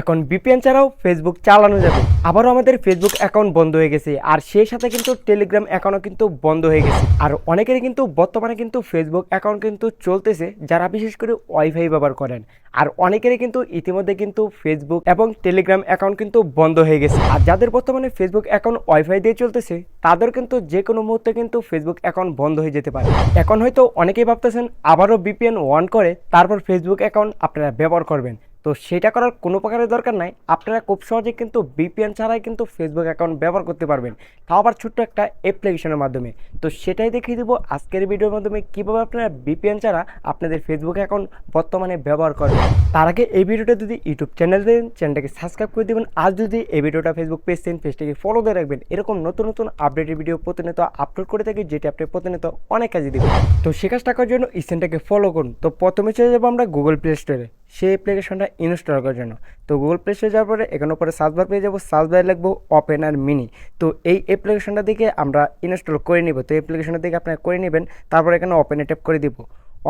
এখন বিপিএন ছাড়াও ফেসবুক চালানো যাবে। আবারও আমাদের ফেসবুক অ্যাকাউন্ট বন্ধ হয়ে গেছে, আর সেই সাথে কিন্তু টেলিগ্রাম অ্যাকাউন্টও কিন্তু বন্ধ হয়ে গেছে। আর অনেকেরই কিন্তু বর্তমানে কিন্তু ফেসবুক অ্যাকাউন্ট কিন্তু চলতেছে, যারা বিশেষ করে ওয়াইফাই ব্যবহার করেন। আর অনেকেরই কিন্তু ইতিমধ্যে কিন্তু ফেসবুক এবং টেলিগ্রাম অ্যাকাউন্ট কিন্তু বন্ধ হয়ে গেছে। আর যাদের বর্তমানে ফেসবুক অ্যাকাউন্ট ওয়াইফাই দিয়ে চলতেছে, তাদের কিন্তু যে কোনো মুহূর্তে কিন্তু ফেসবুক অ্যাকাউন্ট বন্ধ হয়ে যেতে পারে। এখন হয়তো অনেকেই ভাবতেছেন, আবারও বিপিএন অন করে, তারপর ফেসবুক অ্যাকাউন্ট আপনারা ব্যবহার করবেন। তো সেটা করার কোনো প্রকারের দরকার নাই। আপনারা খুব সহজে কিন্তু বিপিএন ছাড়াই কিন্তু ফেসবুক অ্যাকাউন্ট ব্যবহার করতে পারবেন। তাও আবার ছোট্ট একটা অ্যাপ্লিকেশনের মাধ্যমে। তো সেটাই দেখিয়ে দেবো আজকের ভিডিওর মাধ্যমে কীভাবে আপনারা বিপিএন ছাড়া আপনাদের ফেসবুক অ্যাকাউন্ট বর্তমানে ব্যবহার করবেন তার আগে এই ভিডিওটা যদি ইউটিউব চ্যানেল দেন, চ্যানেলটাকে সাবস্ক্রাইব করে দেবেন। আর যদি এই ভিডিওটা ফেসবুক পেজ দেন পেজটাকে ফলো দিয়ে রাখবেন, এরকম নতুন নতুন আপডেটের ভিডিও প্রতিনিয়ত আপলোড করে থাকি, যেটি আপনি প্রতিনিয়ত অনেক কাজে দেবেন। তো সে কাজটা করার জন্য ইসেনটাকে ফলো করুন। তো প্রথমে চলে যাব আমরা গুগল প্লে স্টোরে সেই অ্যাপ্লিকেশনটা ইনস্টল করার জন্য। তো গুগল প্লে স্টোরে যাওয়ার পরে এখানে উপরে সার্চবার পেয়ে যাব। সার্চবারে লিখব ওপেন আর মিনি তো এই অ্যাপ্লিকেশনটা দিকে আমরা ইনস্টল করে নিব। তো অ্যাপ্লিকেশনটা দিকে আপনারা করে নেবেন। তারপর এখানে ওপেনে ট্যাপ করে দিব।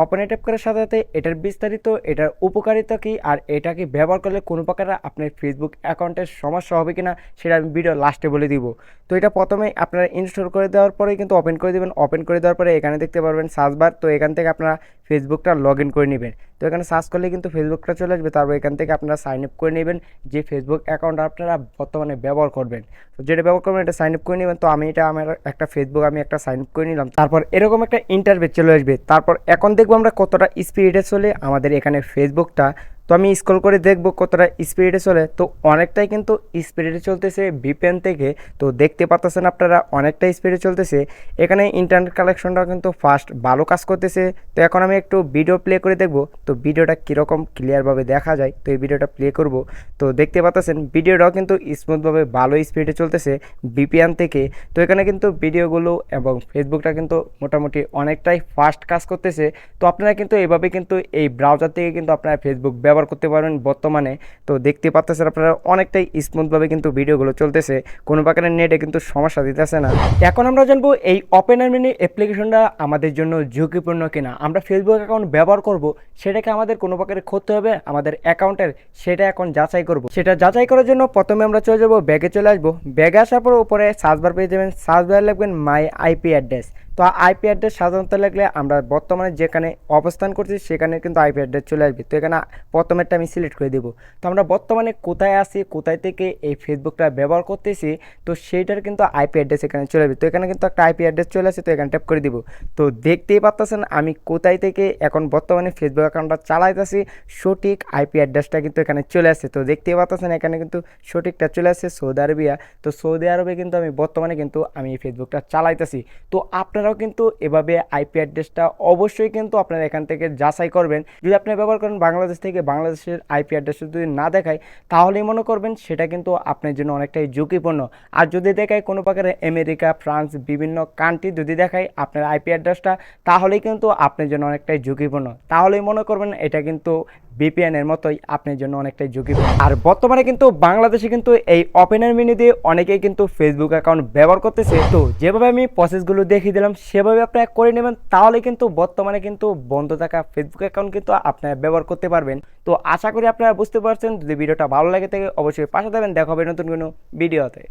ওপেনে ট্যাপ করার সাথে সাথে এটার বিস্তারিত, এটার উপকারিতা কী আর এটাকে ব্যবহার করলে কোনো প্রকার আপনার ফেসবুক অ্যাকাউন্টের সমস্যা হবে কিনা সেটা আমি ভিডিও লাস্টে বলে দিব। তো এটা প্রথমে আপনারা ইনস্টল করে দেওয়ার পরেই কিন্তু ওপেন করে দেবেন। ওপেন করে দেওয়ার পরে এখানে দেখতে পারবেন সার্চবার তো এখান থেকে আপনারা ফেসবুকটা লগ ইন করে নেবেন। তো এখানে সার্চ করলে কিন্তু ফেসবুকটা চলে আসবে। তারপর এখান থেকে আপনারা সাইন আপ করে নেবেন। যে ফেসবুক অ্যাকাউন্ট আপনারা বর্তমানে ব্যবহার করবেন। তো যেটা ব্যবহার করবেন, এটা সাইন আপ করে নেবেন। তো আমি এটা আমার একটা ফেসবুক আমি একটা সাইন আপ করে নিলাম। তারপর এরকম একটা ইন্টারভেট চলে আসবে। তারপর এখন দেখব আমরা কতটা স্পিডে চলে আমাদের এখানে ফেসবুকটা তো আমি স্ক্রল করে দেখব কতটা স্পিডে চলে। তো অনেকটাই কিন্তু স্পিডে চলতেছে ভিপেন থেকে। তো দেখতে পাচ্ছেন আপনারা অনেকটা স্পিডে চলতেছে। এখানে ইন্টারনেট কালেকশনটা কিন্তু ফাস্ট ভালো কাজ করতেছে। তো এখন আমি একটু ভিডিও প্লে করে দেখব। তো ভিডিওটা কীরকম ক্লিয়ারভাবে দেখা যায়, তো এই ভিডিওটা প্লে করব। তো দেখতে পাচ্ছেন ভিডিওটাও কিন্তু স্মুথভাবে ভালো স্পিডে চলতেছে বিপিএন থেকে। তো এখানে কিন্তু ভিডিওগুলো এবং ফেসবুকটা কিন্তু মোটামুটি অনেকটাই ফাস্ট কাজ করতেছে। তো আপনারা কিন্তু এভাবে কিন্তু এই ব্রাউজার থেকে কিন্তু আপনারা ফেসবুক ব্যবহার করতে পারবেন বর্তমানে। তো দেখতে পাচ্ছেন আপনারা, অনেকটাই স্মুথভাবে কিন্তু ভিডিওগুলো চলতেছে। কোনো প্রকারের নেটে কিন্তু সমস্যা দিতেছে না। এখন আমরা জানব এই ওপেনার মিনি অ্যাপ্লিকেশনটা আমাদের জন্য ঝুঁকিপূর্ণ কিনা। আমরা ফেসবুক অ্যাকাউন্ট ব্যবহার করব, সেটাকে আমাদের কোনো প্রকারের ক্ষতি হবে? আমাদের অ্যাকাউন্টের সেটা এখন যাচাই করব। সেটা যাচাই করার জন্য প্রথমে আমরা চলে যাব, ব্যাগে চলে আসব। ব্যাগে আসার পর উপরে সার্চবার পেয়ে যাবেন সার্চবার লিখবেন মাই আইপি অ্যাড্রেস তো আইপি অ্যাড্রেস সাধারণত লাগলে আমরা বর্তমানে যেখানে অবস্থান করছি, সেখানে কিন্তু আইপি অ্যাড্রেস চলে আসবে। তো এখানে প্রথমেরটা আমি সিলেক্ট করে দেবো। তো আমরা বর্তমানে কোথায় আছি, কোথায় থেকে এই ফেসবুকটা ব্যবহার করতেছি, তো সেইটার কিন্তু আইপি অ্যাড্রেস এখানে চলে আসবে। তো এখানে কিন্তু একটা আইপি অ্যাড্রেস চলে আসে, তো এখানে ট্যাপ করে দিব। তো দেখতেই পাচ্ছেন আমি কোথায় থেকে এখন বর্তমানে ফেসবুক অ্যাকাউন্টটা চালাইতেছি, সঠিক আইপি অ্যাড্রেসটা কিন্তু এখানে চলে আসছে তো দেখতেই পাচ্ছেন এখানে কিন্তু সঠিকটা চলে আসছে সৌদি আরবিয়া। তো সৌদি আরবে কিন্তু আমি বর্তমানে কিন্তু আমি এই ফেসবুকটা চালাইতেছি। তো আপনারাও কিন্তু এভাবে আইপি অ্যাড্রেসটা অবশ্যই কিন্তু আপনারা এখান থেকে যাচাই করবেন। যদি আপনি ব্যবহার করেন বাংলাদেশ থেকে বাংলাদেশের আইপি অ্যাড্রেস যদি না দেখায়, তাহলেই মনে করবেন সেটা কিন্তু আপনার জন্য অনেকটাই ঝুঁকিপূর্ণ। আর যদি দেখায় কোনো প্রকারের আমেরিকা, ফ্রান্স, বিভিন্ন কান্ট্রি যদি দেখায় আপনার আইপি অ্যাড্রেসটা তাহলেই কিন্তু আপনার জন্য অনেকটাই ঝুঁকিপূর্ণ। তাহলেই মনে করবেন এটা কিন্তু বিপিএন এর মতোই আপনার জন্য অনেকটাই ঝুঁকিপূর্ণ। আর বর্তমানে কিন্তু বাংলাদেশে কিন্তু এই ওপেনার মিনি দিয়ে অনেকেই কিন্তু ফেসবুক অ্যাকাউন্ট ব্যবহার করতেছে। তো যেভাবে আমি প্রসেসগুলো দেখিয়ে দিলাম, সেভাবে আপনারা করে নেবেন, তাহলে কিন্তু বর্তমানে কিন্তু বন্ধ থাকা ফেসবুক অ্যাকাউন্ট কিন্তু আপনারা ব্যবহার করতে পারবেন। তো আশা করি আপনারা বুঝতে পারছেন, যদি ভিডিওটা ভালো লাগে থাকে অবশ্যই পাশে দেবেন দেখা হবে নতুন কোনো ভিডিওতে।